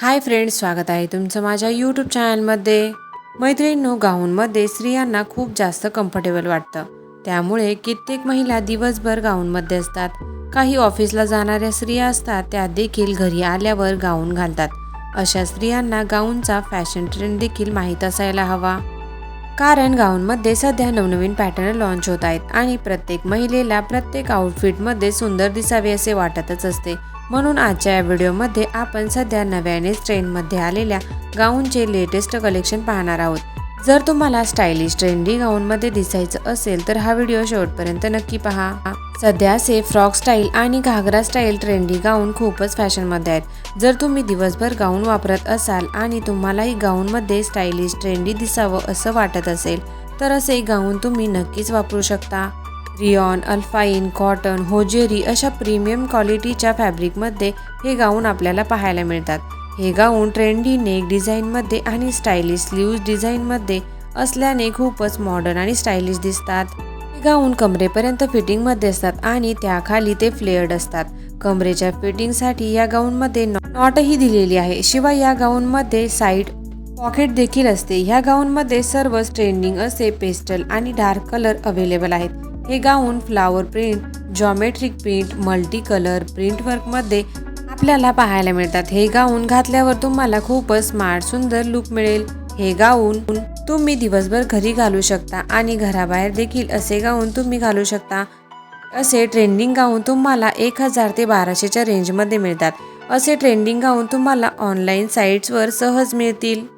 Hi friends स्वागत आहे तुमचं माझ्या यूट्यूब चॅनलमध्ये मैत्रिणींनो गाऊनमध्ये स्त्रियांना खूप जास्त कम्फर्टेबल वाटतं. त्यामुळे कित्येक महिला दिवसभर गाऊनमध्ये असतात. काही ऑफिसला जाणाऱ्या स्त्रिया असतात त्या देखील घरी आल्यावर गाऊन घालतात. अशा स्त्रियांना गाऊनचा फॅशन ट्रेंड देखील माहीत असायला हवा. कारण गाऊनमध्ये सध्या नवनवीन पॅटर्न लॉन्च होत आहेत आणि प्रत्येक महिलेला प्रत्येक आउटफिटमध्ये सुंदर दिसावे असे वाटतच असते. म्हणून आजच्या या व्हिडिओमध्ये आपण सध्या नव्यानेच ट्रेंडमध्ये आलेल्या गाऊनचे लेटेस्ट कलेक्शन पाहणार आहोत. जर तुम्हाला स्टायलिश ट्रेंडी गाऊनमध्ये दिसायचं असेल तर हा व्हिडिओ शेवटपर्यंत नक्की पहा. सध्या असे फ्रॉक स्टाईल आणि घागरा स्टाईल ट्रेंडी गाऊन खूपच फॅशनमध्ये आहेत. जर तुम्ही दिवसभर गाऊन वापरत असाल आणि तुम्हालाही गाऊनमध्ये स्टायलिश ट्रेंडी दिसावं असं वाटत असेल तर असे गाऊन तुम्ही नक्कीच वापरू शकता. रिऑन अल्फाईन कॉटन होजेरी अशा प्रीमियम क्वालिटीच्या फॅब्रिकमध्ये हे गाऊन आपल्याला पाहायला मिळतात. हे गाऊन ट्रेंडी नेक डिझाईनमध्ये आणि स्टायलिश स्लीव्ज डिझाईनमध्ये असल्याने खूपच मॉडर्न आणि स्टायलिश दिसतात. हे गाऊन कमरेपर्यंत फिटिंगमध्ये असतात आणि त्याखाली ते फ्लेअर्ड असतात. कमरेच्या फिटिंगसाठी या गाऊनमध्ये नॉटही दिलेली आहे. शिवाय या गाऊनमध्ये साईड पॉकेट देखील असते. ह्या गाऊनमध्ये सर्व ट्रेंडिंग असे पेस्टल आणि डार्क कलर अवेलेबल आहेत. हे gown flower print geometric print multi colour print वर्कमध्ये आपल्याला पाहायला मिळतात. हे गाऊन घातल्यावर तुम्हाला खूपच स्मार्ट सुंदर लुक मिळेल. हे गाऊन तुम्ही दिवसभर घरी घालू शकता आणि घराबाहेर देखील असे गाऊन तुम्ही घालू शकता. असे ट्रेंडिंग गाऊन तुम्हाला एक हजार ते बाराशेच्या रेंजमध्ये मिळतात. असे ट्रेंडिंग गाऊन तुम्हाला ऑनलाईन साईट्सवर सहज मिळतील.